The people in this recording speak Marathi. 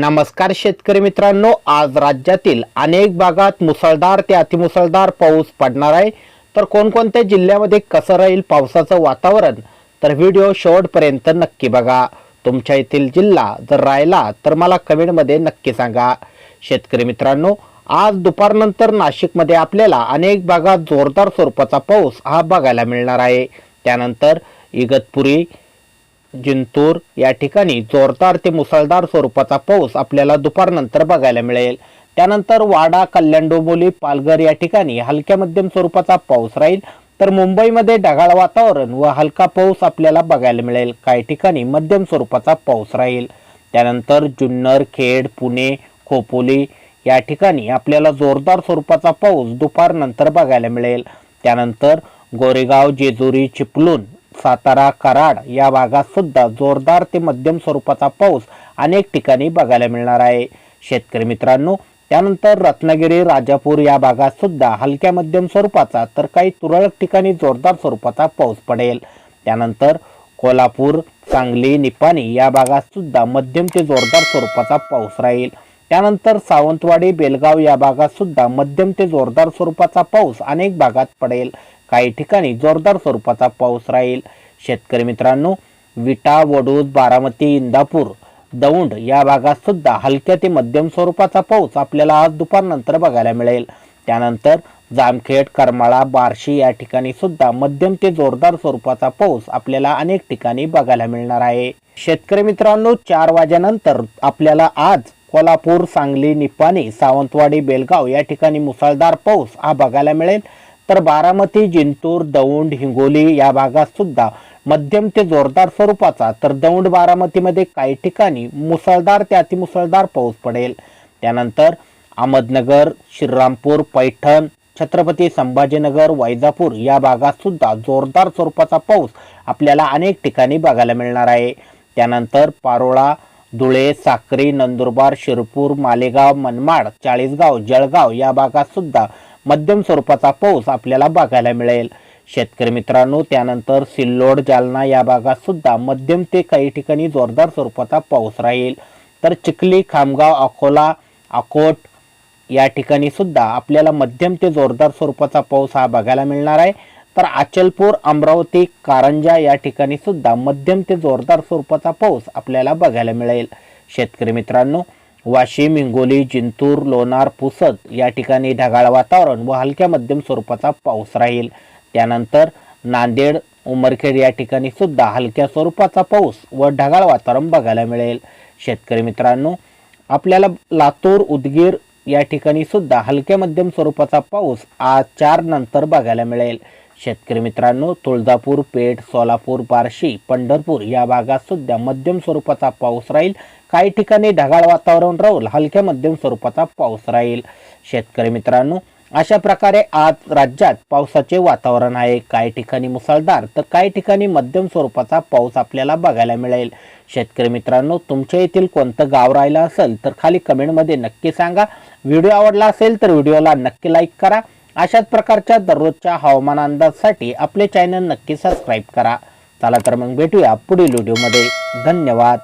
नमस्कार शेतकरी मित्रांनो आज राज्यातील अनेक भागात मुसळधार ते अतिमुसळधार पाऊस पडणार आहे. तर कोणकोणत्या जिल्ह्यामध्ये कसं राहील पावसाचं वातावरण? तर व्हिडिओ शेवटपर्यंत नक्की बघा. तुमच्या येथील जिल्हा जर राहिला तर मला कमेंटमध्ये नक्की सांगा. शेतकरी मित्रांनो आज दुपारनंतर नाशिकमध्ये आपल्याला अनेक भागात जोरदार स्वरूपाचा पाऊस हा बघायला मिळणार आहे. त्यानंतर इगतपुरी जिंतूर या ठिकाणी जोरदार ते मुसळधार स्वरूपाचा पाऊस आपल्याला दुपारनंतर बघायला मिळेल. त्यानंतर वाडा कल्याण डोंबोली पालघर या ठिकाणी हलक्या मध्यम स्वरूपाचा पाऊस राहील. तर मुंबईमध्ये ढगाळ वातावरण व हलका पाऊस आपल्याला बघायला मिळेल. काही ठिकाणी मध्यम स्वरूपाचा पाऊस राहील. त्यानंतर जुन्नर खेड पुणे खोपोली या ठिकाणी आपल्याला जोरदार स्वरूपाचा पाऊस दुपारनंतर बघायला मिळेल. त्यानंतर गोरेगाव जेजुरी चिपलून सातारा कराड या भागात सुद्धा जोरदार ते मध्यम स्वरूपाचा पाऊस अनेक ठिकाणी बघायला मिळणार आहे. शेतकरी मित्रांनो त्यानंतर रत्नागिरी राजापूर या भागात सुद्धा हलक्या मध्यम स्वरूपाचा तर काही तुरळक ठिकाणी जोरदार स्वरूपाचा पाऊस पडेल. त्यानंतर कोल्हापूर सांगली निपाणी या भागात सुद्धा मध्यम ते जोरदार स्वरूपाचा पाऊस राहील. त्यानंतर सावंतवाडी बेलगाव या भागात सुद्धा मध्यम ते जोरदार स्वरूपाचा पाऊस अनेक भागात पडेल. काही ठिकाणी जोरदार स्वरूपाचा पाऊस राहील. शेतकरी मित्रांनो विटा वडूद बारामती इंदापूर दौंड या भागात सुद्धा हलक्या ते मध्यम स्वरूपाचा पाऊस आपल्याला आज दुपारनंतर बघायला मिळेल. त्यानंतर जामखेड करमाळा बार्शी या ठिकाणी सुद्धा मध्यम ते जोरदार स्वरूपाचा पाऊस आपल्याला अनेक ठिकाणी बघायला मिळणार आहे. शेतकरी मित्रांनो चार वाजेनंतर आपल्याला आज कोल्हापूर सांगली निपाणी सावंतवाडी बेलगाव या ठिकाणी मुसळधार पाऊस हा बघायला मिळेल. तर बारामती जिंतूर दौंड हिंगोली या भागात सुद्धा मध्यम ते जोरदार स्वरूपाचा तर दौंड बारामतीमध्ये काही ठिकाणी मुसळधार ते अतिमुसळधार पाऊस पडेल. त्यानंतर अहमदनगर श्रीरामपूर पैठण छत्रपती संभाजीनगर वैजापूर या भागात सुद्धा जोरदार स्वरूपाचा पाऊस आपल्याला अनेक ठिकाणी बघायला मिळणार आहे. त्यानंतर पारोळा धुळे साक्री नंदुरबार शिरपूर मालेगाव मनमाड चाळीसगाव जळगाव या भागात सुद्धा मध्यम स्वरूपाचा पाऊस आपल्याला बघायला मिळेल. शेतकरी मित्रांनो त्यानंतर सिल्लोड जालना या भागात सुद्धा मध्यम ते काही ठिकाणी जोरदार स्वरूपाचा पाऊस राहील. तर चिखली खामगाव अकोला अकोट या ठिकाणी सुद्धा आपल्याला मध्यम ते जोरदार स्वरूपाचा पाऊस हा बघायला मिळणार आहे. तर अचलपूर अमरावती कारंजा या ठिकाणी सुद्धा मध्यम ते जोरदार स्वरूपाचा पाऊस आपल्याला बघायला मिळेल. शेतकरी मित्रांनो वाशिम हिंगोली जिंतूर लोणार पुसद या ठिकाणी ढगाळ वातावरण व हलक्या मध्यम स्वरूपाचा पाऊस राहील. त्यानंतर नांदेड उमरखेड या ठिकाणी सुद्धा हलक्या स्वरूपाचा पाऊस व ढगाळ वातावरण बघायला मिळेल. शेतकरी मित्रांनो आपल्याला लातूर उदगीर या ठिकाणी सुद्धा हलक्या मध्यम स्वरूपाचा पाऊस आज चार नंतर बघायला मिळेल. शेतकरी मित्रांनो तुळजापूर पेठ सोलापूर बार्शी पंढरपूर या भागात सुद्धा मध्यम स्वरूपाचा पाऊस राहील. काही ठिकाणी ढगाळ वातावरण राहून हलक्या मध्यम स्वरूपाचा पाऊस राहील. शेतकरी मित्रांनो अशा प्रकारे आज राज्यात पावसाचे वातावरण आहे. काही ठिकाणी मुसळधार तर काही ठिकाणी मध्यम स्वरूपाचा पाऊस आपल्याला बघायला मिळेल. शेतकरी मित्रांनो तुमच्या येथील कोणतं गाव राहिलं असेल तर खाली कमेंटमध्ये नक्की सांगा. व्हिडिओ आवडला असेल तर व्हिडिओला नक्की लाईक करा. अशाच प्रकारच्या दररोजच्या हवामान अंदाजसाठी आपले चॅनल नक्की सबस्क्राईब करा. चला तर मग भेटूया पुढील व्हिडिओमध्ये. धन्यवाद.